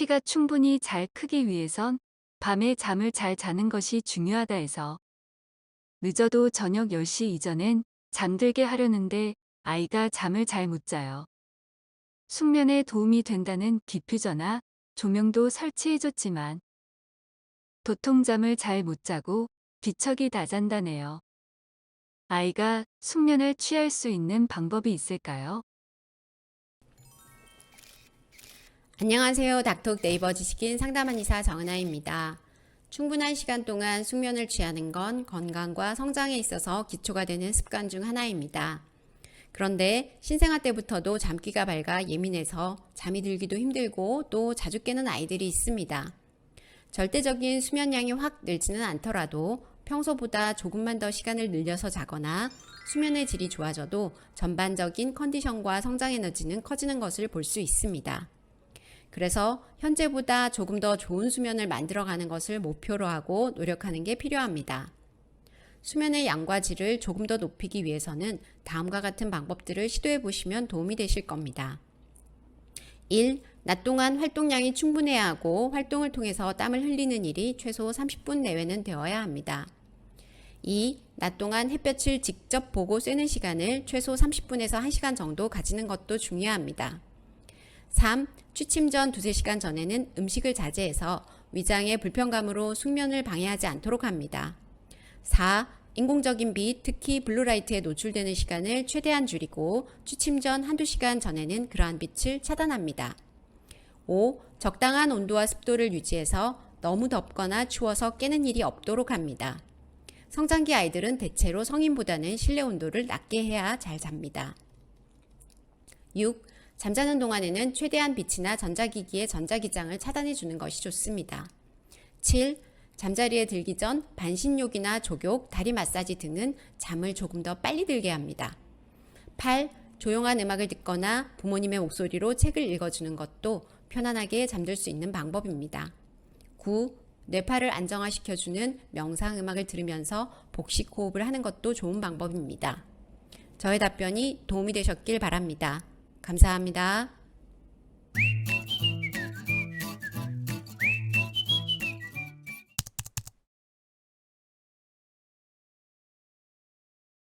키가 충분히 잘 크기 위해선 밤에 잠을 잘 자는 것이 중요하다 해서 늦어도 저녁 10시 이전엔 잠들게 하려는데 아이가 잠을 잘 못 자요. 숙면에 도움이 된다는 디퓨저나 조명도 설치해줬지만 도통 잠을 잘 못 자고 뒤척이 다잔다네요. 아이가 숙면을 취할 수 있는 방법이 있을까요? 안녕하세요. 닥톡 네이버 지식인 상담한 이사 정은아입니다. 충분한 시간 동안 숙면을 취하는 건 건강과 성장에 있어서 기초가 되는 습관 중 하나입니다. 그런데 신생아 때부터도 잠기가 밝아 예민해서 잠이 들기도 힘들고 또 자주 깨는 아이들이 있습니다. 절대적인 수면량이 확 늘지는 않더라도 평소보다 조금만 더 시간을 늘려서 자거나 수면의 질이 좋아져도 전반적인 컨디션과 성장 에너지는 커지는 것을 볼 수 있습니다. 그래서 현재보다 조금 더 좋은 수면을 만들어가는 것을 목표로 하고 노력하는 게 필요합니다. 수면의 양과 질을 조금 더 높이기 위해서는 다음과 같은 방법들을 시도해 보시면 도움이 되실 겁니다. 1. 낮 동안 활동량이 충분해야 하고 활동을 통해서 땀을 흘리는 일이 최소 30분 내외는 되어야 합니다. 2. 낮 동안 햇볕을 직접 보고 쐬는 시간을 최소 30분에서 1시간 정도 가지는 것도 중요합니다. 3. 취침 전 두세 시간 전에는 음식을 자제해서 위장의 불편감으로 숙면을 방해하지 않도록 합니다. 4. 인공적인 빛, 특히 블루라이트에 노출되는 시간을 최대한 줄이고 취침 전 한두 시간 전에는 그러한 빛을 차단합니다. 5. 적당한 온도와 습도를 유지해서 너무 덥거나 추워서 깨는 일이 없도록 합니다. 성장기 아이들은 대체로 성인보다는 실내 온도를 낮게 해야 잘 잡니다. 6. 잠자는 동안에는 최대한 빛이나 전자기기의 전자기장을 차단해 주는 것이 좋습니다. 7. 잠자리에 들기 전 반신욕이나 족욕, 다리 마사지 등은 잠을 조금 더 빨리 들게 합니다. 8. 조용한 음악을 듣거나 부모님의 목소리로 책을 읽어주는 것도 편안하게 잠들 수 있는 방법입니다. 9. 뇌파를 안정화시켜주는 명상 음악을 들으면서 복식 호흡을 하는 것도 좋은 방법입니다. 저의 답변이 도움이 되셨길 바랍니다. 감사합니다.